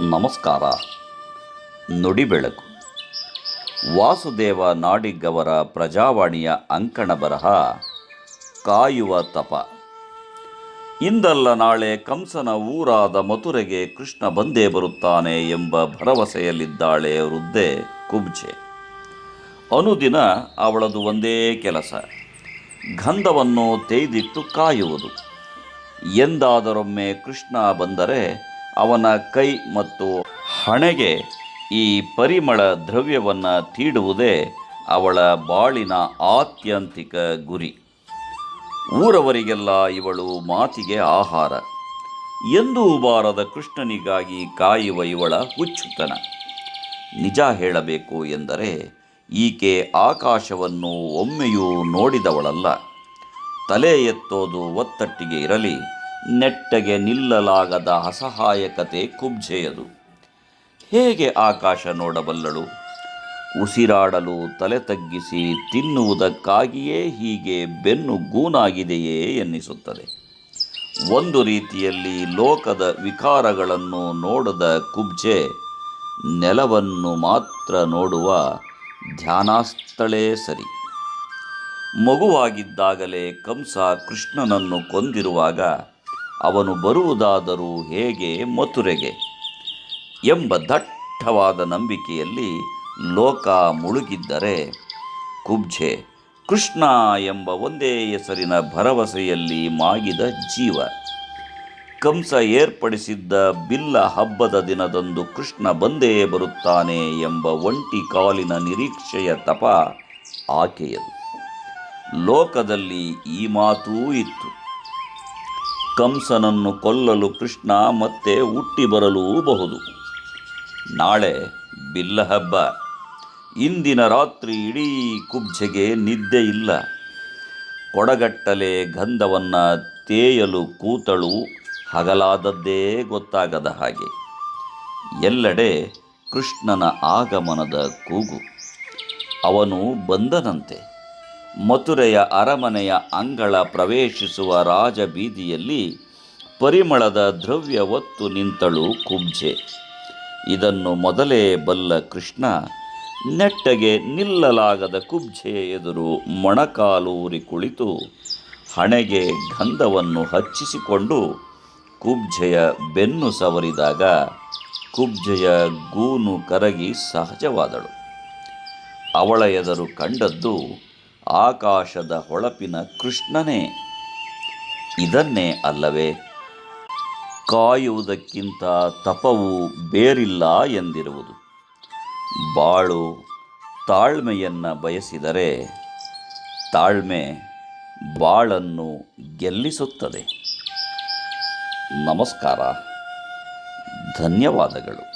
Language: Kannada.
ನಮಸ್ಕಾರ. ನುಡಿ ಬೆಳಕು ವಾಸುದೇವ ನಾಡಿಗವರ ಪ್ರಜಾವಾಣಿಯ ಅಂಕಣ ಬರಹ, ಕಾಯುವ ತಪ. ಇಂದಲ್ಲ ನಾಳೆ ಕಂಸನ ಊರಾದ ಮಥುರೆಗೆ ಕೃಷ್ಣ ಬಂದೇ ಬರುತ್ತಾನೆ ಎಂಬ ಭರವಸೆಯಲ್ಲಿದ್ದಾಳೆ ವೃದ್ಧೆ ಕುಬ್ಜೆ. ಅನುದಿನ ಅವಳದು ಒಂದೇ ಕೆಲಸ, ಗಂಧವನ್ನು ತೇಯ್ದಿಟ್ಟು ಕಾಯುವುದು. ಎಂದಾದರೊಮ್ಮೆ ಕೃಷ್ಣ ಬಂದರೆ ಅವನ ಕೈ ಮತ್ತು ಹಣೆಗೆ ಈ ಪರಿಮಳ ದ್ರವ್ಯವನ್ನು ತೀಡುವುದೇ ಅವಳ ಬಾಳಿನ ಆತ್ಯಂತಿಕ ಗುರಿ. ಊರವರಿಗೆಲ್ಲ ಇವಳು ಮಾತಿಗೆ ಆಹಾರ. ಎಂದೂ ಬಾರದ ಕೃಷ್ಣನಿಗಾಗಿ ಕಾಯುವ ಇವಳ ಹುಚ್ಚುತನ. ನಿಜ ಹೇಳಬೇಕು ಎಂದರೆ ಈಕೆ ಆಕಾಶವನ್ನು ಒಮ್ಮೆಯೂ ನೋಡಿದವಳಲ್ಲ. ತಲೆ ಎತ್ತೋದು ಒತ್ತಟ್ಟಿಗೆ ಇರಲಿ ನೆಟ್ಟಗೆ ನಿಲ್ಲಲಾಗದ ಅಸಹಾಯಕತೆ ಕುಬ್ಜೆಯದು. ಹೇಗೆ ಆಕಾಶ ನೋಡಬಲ್ಲಳು? ಉಸಿರಾಡಲು ತಲೆ ತಗ್ಗಿಸಿ ತಿನ್ನುವುದಕ್ಕಾಗಿಯೇ ಹೀಗೆ ಬೆನ್ನು ಗೂನಾಗಿದೆಯೇ ಎನ್ನಿಸುತ್ತದೆ. ಒಂದು ರೀತಿಯಲ್ಲಿ ಲೋಕದ ವಿಕಾರಗಳನ್ನು ನೋಡದ ಕುಬ್ಜೆ ನೆಲವನ್ನು ಮಾತ್ರ ನೋಡುವ ಧ್ಯಾನಾಸ್ಥಳೇ ಸರಿ. ಮಗುವಾಗಿದ್ದಾಗಲೇ ಕಂಸ ಕೃಷ್ಣನನ್ನು ಕೊಂದಿರುವಾಗ ಅವನು ಬರುವುದಾದರೂ ಹೇಗೆ ಮಥುರೆಗೆ? ಎಂಬ ದಟ್ಟವಾದ ನಂಬಿಕೆಯಲ್ಲಿ ಲೋಕ ಮುಳುಗಿದ್ದರೆ, ಕುಬ್ಜೆ, ಕೃಷ್ಣ ಎಂಬ ಒಂದೇ ಹೆಸರಿನ ಭರವಸೆಯಲ್ಲಿ ಮಾಗಿದ ಜೀವ. ಕಂಸ ಏರ್ಪಡಿಸಿದ್ದ ಬಿಲ್ಲ ಹಬ್ಬದ ದಿನದಂದು ಕೃಷ್ಣ ಬಂದೇ ಬರುತ್ತಾನೆ ಎಂಬ ಒಂಟಿ ಕಾಲಿನ ನಿರೀಕ್ಷೆಯ ತಪ ಆಕೆಯದು. ಲೋಕದಲ್ಲಿ ಈ ಮಾತೂ ಇತ್ತು. ಕಂಸನನ್ನು ಕೊಲ್ಲಲು ಕೃಷ್ಣ ಮತ್ತೆ ಹುಟ್ಟಿ ಬರಲೂಬಹುದು ನಾಳೆ ಬಿಲ್ಲ ಹಬ್ಬ. ಇಂದಿನ ರಾತ್ರಿ ಇಡೀ ಕುಬ್ಜೆಗೆ ನಿದ್ದೆ ಇಲ್ಲ. ಕೊಡಗಟ್ಟಲೆ ಗಂಧವನ್ನು ತೇಯಲು ಕೂತಳು ಹಗಲಾದದ್ದೇ ಗೊತ್ತಾಗದ ಹಾಗೆ. ಎಲ್ಲೆಡೆ ಕೃಷ್ಣನ ಆಗಮನದ ಕೂಗು. ಅವನು ಬಂದನಂತೆ. ಮಥುರೆಯ ಅರಮನೆಯ ಅಂಗಳ ಪ್ರವೇಶಿಸುವ ರಾಜಬೀದಿಯಲ್ಲಿ ಪರಿಮಳದ ದ್ರವ್ಯ ಒತ್ತು ನಿಂತಳು ಕುಬ್ಜೆ. ಇದನ್ನು ಮೊದಲೇ ಬಲ್ಲ ಕೃಷ್ಣ ನೆಟ್ಟಗೆ ನಿಲ್ಲಲಾಗದ ಕುಬ್ಜೆ ಎದುರು ಮೊಣಕಾಲೂರಿ ಕುಳಿತು ಹಣೆಗೆ ಗಂಧವನ್ನು ಹಚ್ಚಿಸಿಕೊಂಡು ಕುಬ್ಜೆಯ ಬೆನ್ನು ಸವರಿದಾಗ ಕುಬ್ಜೆಯ ಗೂನು ಕರಗಿ ಸಹಜವಾದಳು. ಅವಳ ಎದುರು ಕಂಡದ್ದು ಆಕಾಶದ ಹೊಳಪಿನ ಕೃಷ್ಣನೇ. ಇದನ್ನೇ ಅಲ್ಲವೇ? ಕಾಯುವುದಕ್ಕಿಂತ ತಪವು ಬೇರಿಲ್ಲ ಎಂದಿರುವುದು. ಬಾಳು ತಾಳ್ಮೆಯನ್ನು ಬಯಸಿದರೆ ತಾಳ್ಮೆ ಬಾಳನ್ನು ಗೆಲ್ಲಿಸುತ್ತದೆ. ನಮಸ್ಕಾರ. ಧನ್ಯವಾದಗಳು.